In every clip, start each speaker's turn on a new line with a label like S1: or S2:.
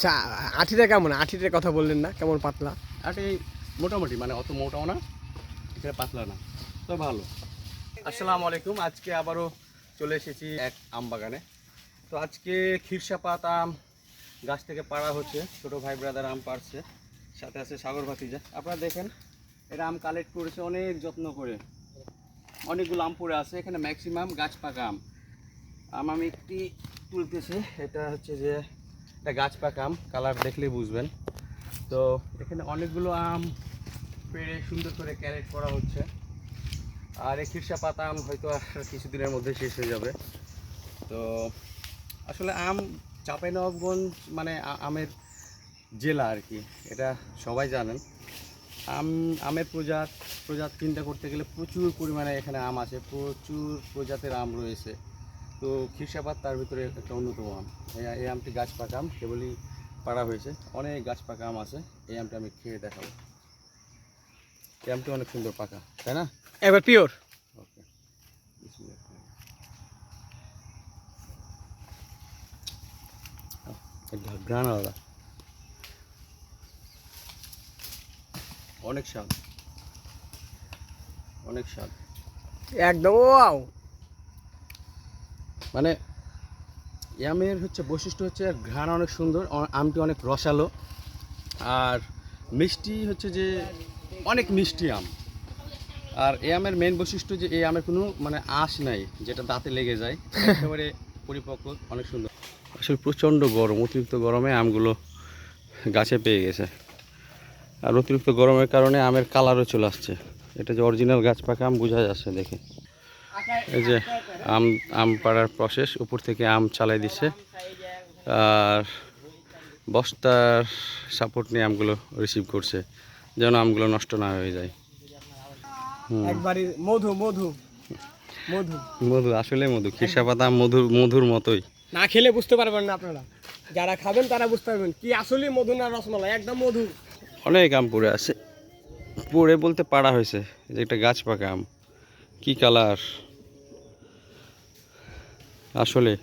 S1: আচ্ছা আঠিটা কেমন? আঠিটার কথা বললেন না কেমন পাতলা?
S2: এই মোটামুটি মানে অত মোটাও না এটা পাতলা না তো ভালো। আসসালামু আলাইকুম আজকে আবারও চলে এসেছি এক আম বাগানে। তো আজকে খিরসাপাত আম গাছ থেকে পাড়া হচ্ছে ছোট ভাই ব্রাদার আম পাড়ছে সাথে আছে সাগর ভাতিজা। আপনারা দেখেন এটা আম কালেক্ট করেছে অনেক যত্ন করে। অনেকগুলো আম পড়ে আছে এখানে ম্যাক্সিমাম গাছ পাকা আম। আম আমি একটি তুলতেছি এটা হচ্ছে যে এটা গাছ পাকা আম, কালার দেখলেই বুঝবেন। তো এখানে অনেকগুলো আম পেড়ে সুন্দর করে ক্যারেট করা হচ্ছে। আর এই খিরসা পাতা আম হয়তো আর কিছুদিনের মধ্যে শেষ হয়ে যাবে। তো আসলে আম চাঁপাইনবাবগঞ্জ মানে আমের জেলা আর কি, এটা সবাই জানেন। আম, আমের প্রজাত প্রজাত চিন্তা করতে গেলে প্রচুর পরিমাণে এখানে আম আছে, প্রচুর প্রজাতের আম রয়েছে। তো খিরসাপাত তার ভিতরে একটা অন্যতম আম। এই- আমটি গাছ পাকা আম কেবলই পাড়া হয়েছে। অনেক গাছ পাকা আম আছে এই আমটা আমি খেয়ে দেখাবো। এই আমটি অনেক সুন্দর পাকা তাই না?
S1: এবার পিওর।
S2: ওকে। আলাদা। অনেক স্বাদ। অনেক স্বাদ।
S1: একদম
S2: মানে আমের হচ্ছে বৈশিষ্ট্য হচ্ছে এর ঘ্রাণ অনেক সুন্দর আমটি অনেক রসালো। আর মিষ্টি হচ্ছে যে অনেক মিষ্টি আম। আর এই আমের মেন বৈশিষ্ট্য যে এই আমের কোনো মানে আঁশ নাই, যেটা দাঁতে লেগে যায়, একেবারে পরিপক্ক, অনেক সুন্দর। আসলে প্রচণ্ড গরম, অতিরিক্ত গরমে আমগুলো গাছে পেয়ে গেছে। আর অতিরিক্ত গরমের কারণে আমের কালারও চলে আসছে। এটা যে অরিজিনাল গাছ পাকা আম বোঝা যাচ্ছে দেখে। এই যে আম আম পাড়ার প্রসেস উপর থেকে আম চালাই দিচ্ছে আর বস্তার সাপোর্ট নিয়ে আমগুলো রিসিভ করছে যেন আমগুলো নষ্ট না হয়ে যায়।
S1: একবারই মধু মধু মধু।
S2: মধু আসলে মধু খিরসা পাতা মধুর মধুর মতোই।
S1: না খেলে বুঝতে পারবেন না আপনারা। যারা খাবেন তারা বুঝতে পারবেন কি আসলে মধু না রসমালাই একদম মধু।
S2: অনেক আম পড়ে আছে। পড়ে বলতে পাড়া হয়েছে এই যে একটা গাছ পাকা আম। কি কালার আসলে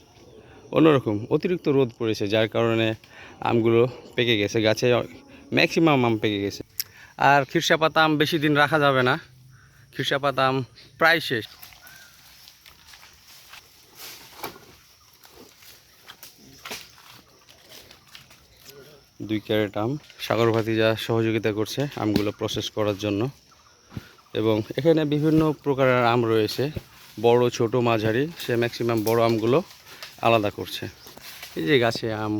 S2: অন্যরকম অতিরিক্ত রোদ পড়েছে, যার কারণে আমগুলো পেকে গেছে, গাছে ম্যাক্সিমাম আম পেকে গেছে। আর খিরসা পাতা আম বেশি দিন রাখা যাবে না খিরসা পাতা আম প্রায় শেষ। দুই ক্যারেট আম, সাগর ভাতিজা সহযোগিতা করছে আমগুলো প্রসেস করার জন্য। এবং এখানে বিভিন্ন প্রকারের আম রয়েছে। বড় ছোট মাঝারি সে ম্যাক্সিমাম বড় আমগুলো আলাদা করছে। এই যে গাছে আম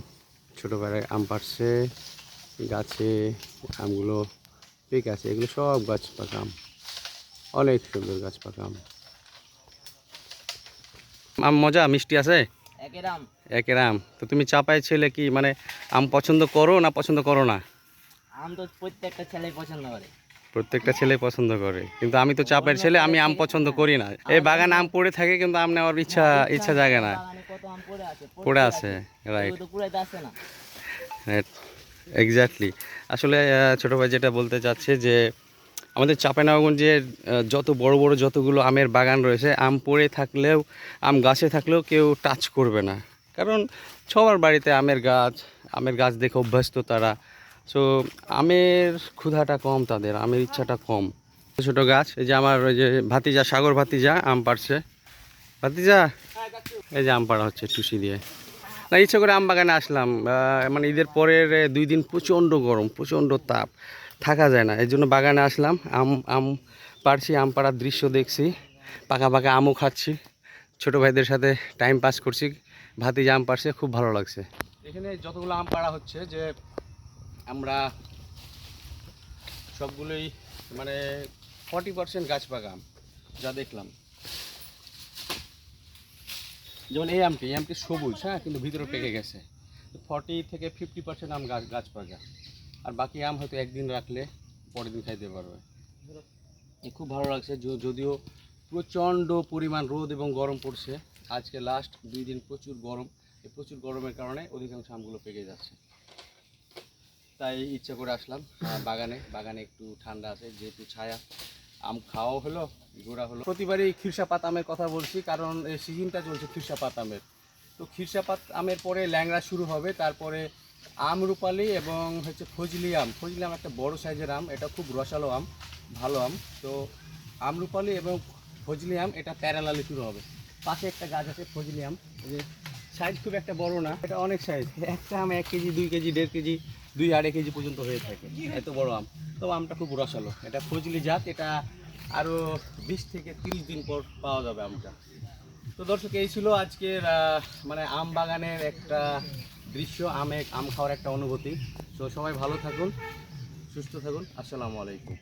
S2: ছোটোবেলায় আম পাড়ছে গাছে আমগুলো পেকে আছে এগুলো সব গাছ পাকা আম। অনেক সুন্দর গাছ পাকা আম। আম মজা মিষ্টি আছে?
S3: একেরাম
S2: একের আম। তো তুমি চাপায় ছেলে কি মানে আম পছন্দ করো না পছন্দ করো না?
S3: আম তো প্রত্যেকটা ছেলেই পছন্দ করে।
S2: প্রত্যেকটা ছেলে পছন্দ করে। কিন্তু আমি তো চাপের ছেলে আমি আম পছন্দ করি না। এই বাগান আম পড়ে থাকে কিন্তু আম নেওয়ার ইচ্ছা ইচ্ছা জাগে না।
S3: পড়ে আছে
S2: রাইট
S3: না
S2: এক্স্যাক্টলি আসলে ছোট ভাই যেটা বলতে চাচ্ছে যে আমাদের চাঁপাইনবাবগঞ্জের আহ, যত বড় বড় যতগুলো আমের বাগান রয়েছে আম পড়ে থাকলেও আম গাছে থাকলেও কেউ টাচ করবে না। কারণ সবার বাড়িতে আমের গাছ আমের গাছ দেখে অভ্যস্ত তারা। সো আমের ক্ষুধাটা কম তাদের, আমের ইচ্ছাটা কম। ছোট গাছ, এই যে আমার ওই যে ভাতিজা, সাগর ভাতিজা, আম পাড়ছে। ভাতিজা, এই যে আম পাড়া হচ্ছে টুসি দিয়ে। না, ইচ্ছে করে আম বাগানে আসলাম। মানে ঈদের পরের দুই দিন প্রচণ্ড গরম, প্রচণ্ড তাপ। থাকা যায় না, এই জন্য বাগানে আসলাম। আম আম পাড়ছি, আম পাড়ার দৃশ্য দেখছি। পাকা পাকা আমও খাচ্ছি। ছোটো ভাইদের সাথে টাইম পাস করছি। ভাতিজা আম পাড়ছে, খুব ভালো লাগছে। এখানে যতগুলো আম পাড়া হচ্ছে, যে আমরা সবগুলোই মানে ফর্টি পার্সেন্ট গাছ পাকা আম যা দেখলাম। যেমন এই আমটি এই আমটি সবুজ হ্যাঁ কিন্তু ভিতরে পেকে গেছে। ফর্টি থেকে ফিফটি পার্সেন্ট আম গাছ গাছ পাকা আর বাকি আম হয়তো একদিন রাখলে পরের দিন খাইতে পারবে। খুব ভালো লাগছে যদিও প্রচণ্ড পরিমাণ রোদ এবং গরম পড়ছে, আজকে লাস্ট দুই দিন প্রচুর গরম। এই প্রচুর গরমের কারণে অধিকাংশ আমগুলো পেকে যাচ্ছে। তাই ইচ্ছা করে আসলাম। বাগানে বাগানে একটু ঠান্ডা আছে, যেহেতু ছায়া। আম খাওয়াও হলো ঘোরা হলো। প্রতিবারই খিরসাপাত আমের কথা বলছি, কারণ এই সিজনটা চলছে খিরসাপাত আমের। তো খিরসাপাত আমের পরে ল্যাংড়া শুরু হবে, তারপরে আমরুপালি এবং হচ্ছে ফজলি আম। ফজলি আম একটা বড় সাইজের আম, এটা খুব রসালো আম, ভালো আম। তো আমরুপালি এবং ফজলি আম, এটা প্যারালালি শুরু হবে। পাশে একটা গাছ আছে, ফজলি আম। যে সাইজ খুব একটা বড় না, এটা অনেক সাইজ একটা আম এক কেজি, দুই কেজি, দেড় কেজি দুই আড়াই কেজি পর্যন্ত হয়ে থাকে। এত বড় আম। তো আমটা খুব রসালো। এটা ফজলি জাত এটা আরও বিশ থেকে তিরিশ দিন পর পাওয়া যাবে আমটা। তো দর্শক, এই ছিল আজকের মানে আম বাগানের একটা দৃশ্য আমে আম খাওয়ার একটা অনুভূতি। তো সবাই ভালো থাকুন, সুস্থ থাকুন। আসসালামু আলাইকুম।